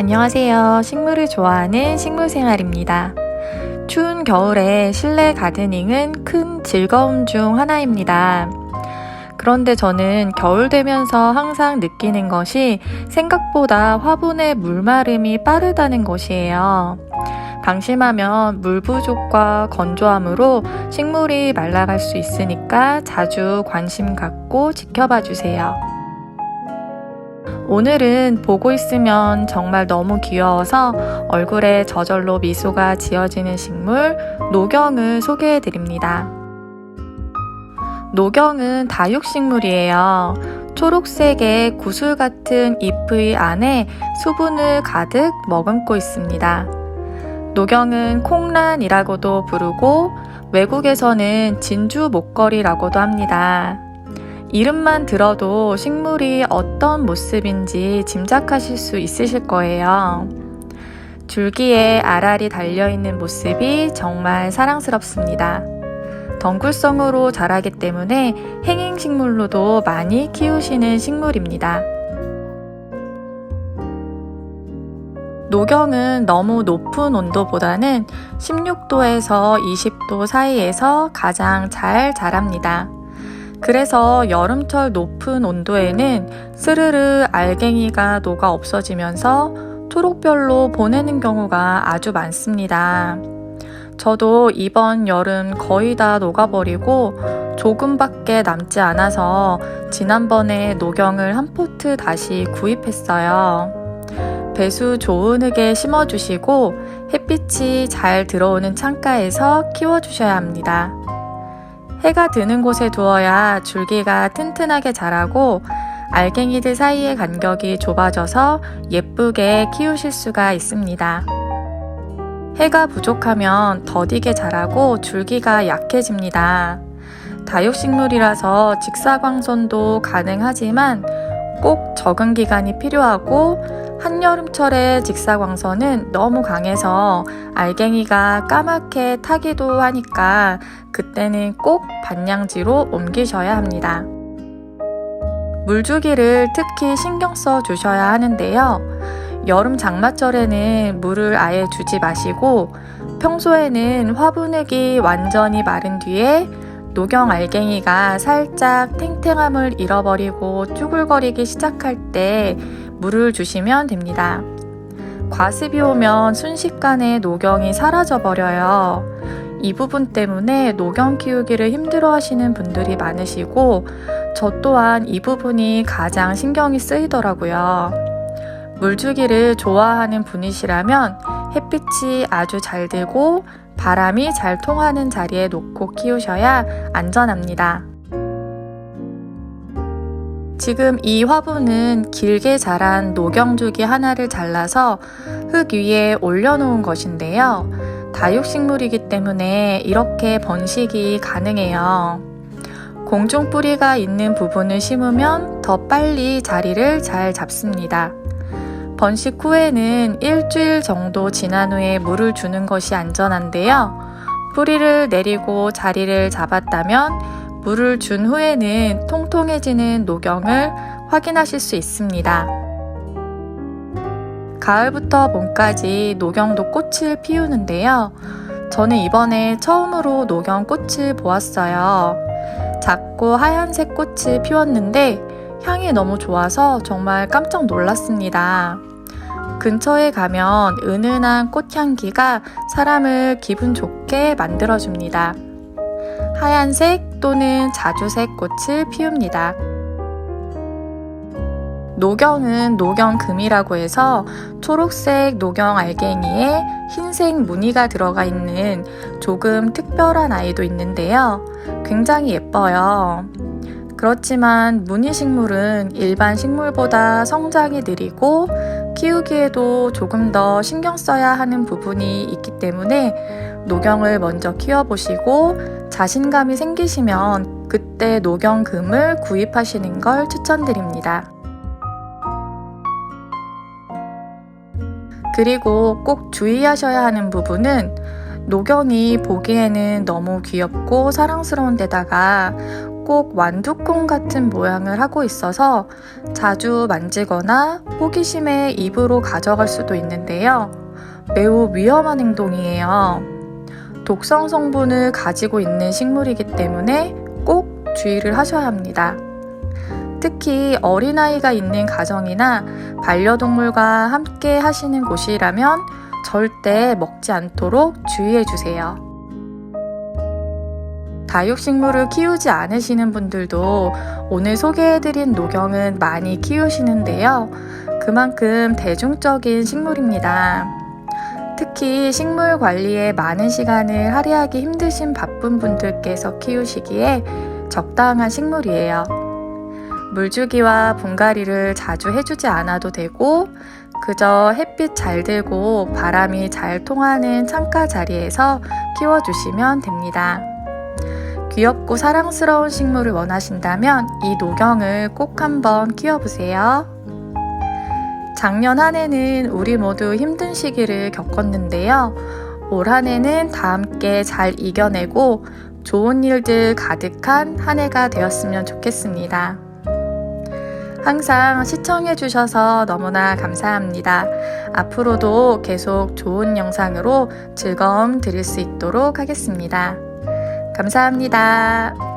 안녕하세요. 식물을 좋아하는 식물생활입니다. 추운 겨울에 실내 가드닝은 큰 즐거움 중 하나입니다. 그런데 저는 겨울 되면서 항상 느끼는 것이 생각보다 화분의 물마름이 빠르다는 것이에요. 방심하면 물 부족과 건조함으로 식물이 말라갈 수 있으니까 자주 관심 갖고 지켜봐 주세요. 오늘은 보고 있으면 정말 너무 귀여워서 얼굴에 저절로 미소가 지어지는 식물 노경을 소개해 드립니다. 노경은 다육식물이에요. 초록색의 구슬 같은 잎의 안에 수분을 가득 머금고 있습니다. 노경은 콩란이라고도 부르고 외국에서는 진주 목걸이라고도 합니다. 이름만 들어도 식물이 어떤 모습인지 짐작하실 수 있으실 거예요. 줄기에 알알이 달려있는 모습이 정말 사랑스럽습니다. 덩굴성으로 자라기 때문에 행행식물로도 많이 키우시는 식물입니다. 노경은 너무 높은 온도보다는 16도에서 20도 사이에서 가장 잘 자랍니다. 그래서 여름철 높은 온도에는 스르르 알갱이가 녹아 없어지면서 초록별로 보내는 경우가 아주 많습니다. 저도 이번 여름 거의 다 녹아버리고 조금밖에 남지 않아서 지난번에 노경을 한 포트 다시 구입했어요. 배수 좋은 흙에 심어주시고 햇빛이 잘 들어오는 창가에서 키워주셔야 합니다. 해가 드는 곳에 두어야 줄기가 튼튼하게 자라고 알갱이들 사이의 간격이 좁아져서 예쁘게 키우실 수가 있습니다. 해가 부족하면 더디게 자라고 줄기가 약해집니다. 다육식물이라서 직사광선도 가능하지만 꼭 적응 기간이 필요하고 한여름철에 직사광선은 너무 강해서 알갱이가 까맣게 타기도 하니까 그때는 꼭 반양지로 옮기셔야 합니다. 물주기를 특히 신경 써 주셔야 하는데요. 여름 장마철에는 물을 아예 주지 마시고 평소에는 화분흙이 완전히 마른 뒤에 노경 알갱이가 살짝 탱탱함을 잃어버리고 쭈글거리기 시작할 때 물을 주시면 됩니다. 과습이 오면 순식간에 노경이 사라져 버려요. 이 부분 때문에 노경 키우기를 힘들어 하시는 분들이 많으시고, 저 또한 이 부분이 가장 신경이 쓰이더라고요. 물주기를 좋아하는 분이시라면 햇빛이 아주 잘 들고 바람이 잘 통하는 자리에 놓고 키우셔야 안전합니다. 지금 이 화분은 길게 자란 노경주기 하나를 잘라서 흙 위에 올려놓은 것인데요. 다육식물이기 때문에 이렇게 번식이 가능해요. 공중 뿌리가 있는 부분을 심으면 더 빨리 자리를 잘 잡습니다. 번식 후에는 일주일 정도 지난 후에 물을 주는 것이 안전한데요. 뿌리를 내리고 자리를 잡았다면 물을 준 후에는 통통해지는 노경을 확인하실 수 있습니다. 가을부터 봄까지 노경도 꽃을 피우는데요. 저는 이번에 처음으로 노경 꽃을 보았어요. 작고 하얀색 꽃을 피웠는데 향이 너무 좋아서 정말 깜짝 놀랐습니다. 근처에 가면 은은한 꽃향기가 사람을 기분 좋게 만들어줍니다. 하얀색 또는 자주색 꽃을 피웁니다. 노경은 노경금이라고 해서 초록색 노경 알갱이에 흰색 무늬가 들어가 있는 조금 특별한 아이도 있는데요. 굉장히 예뻐요. 그렇지만 무늬식물은 일반 식물보다 성장이 느리고 키우기에도 조금 더 신경 써야 하는 부분이 있기 때문에 노경을 먼저 키워보시고 자신감이 생기시면 그때 노경금을 구입하시는 걸 추천드립니다. 그리고 꼭 주의하셔야 하는 부분은 노경이 보기에는 너무 귀엽고 사랑스러운 데다가 꼭 완두콩 같은 모양을 하고 있어서 자주 만지거나 호기심에 입으로 가져갈 수도 있는데요. 매우 위험한 행동이에요. 독성 성분을 가지고 있는 식물이기 때문에 꼭 주의를 하셔야 합니다. 특히 어린아이가 있는 가정이나 반려동물과 함께 하시는 곳이라면 절대 먹지 않도록 주의해 주세요. 다육식물을 키우지 않으시는 분들도 오늘 소개해드린 노경은 많이 키우시는데요. 그만큼 대중적인 식물입니다. 특히 식물 관리에 많은 시간을 할애하기 힘드신 바쁜 분들께서 키우시기에 적당한 식물이에요. 물주기와 분갈이를 자주 해주지 않아도 되고, 그저 햇빛 잘 들고 바람이 잘 통하는 창가 자리에서 키워주시면 됩니다. 귀엽고 사랑스러운 식물을 원하신다면 이 노경을 꼭 한번 키워보세요. 작년 한 해는 우리 모두 힘든 시기를 겪었는데요. 올 한 해는 다 함께 잘 이겨내고 좋은 일들 가득한 한 해가 되었으면 좋겠습니다. 항상 시청해주셔서 너무나 감사합니다. 앞으로도 계속 좋은 영상으로 즐거움 드릴 수 있도록 하겠습니다. 감사합니다.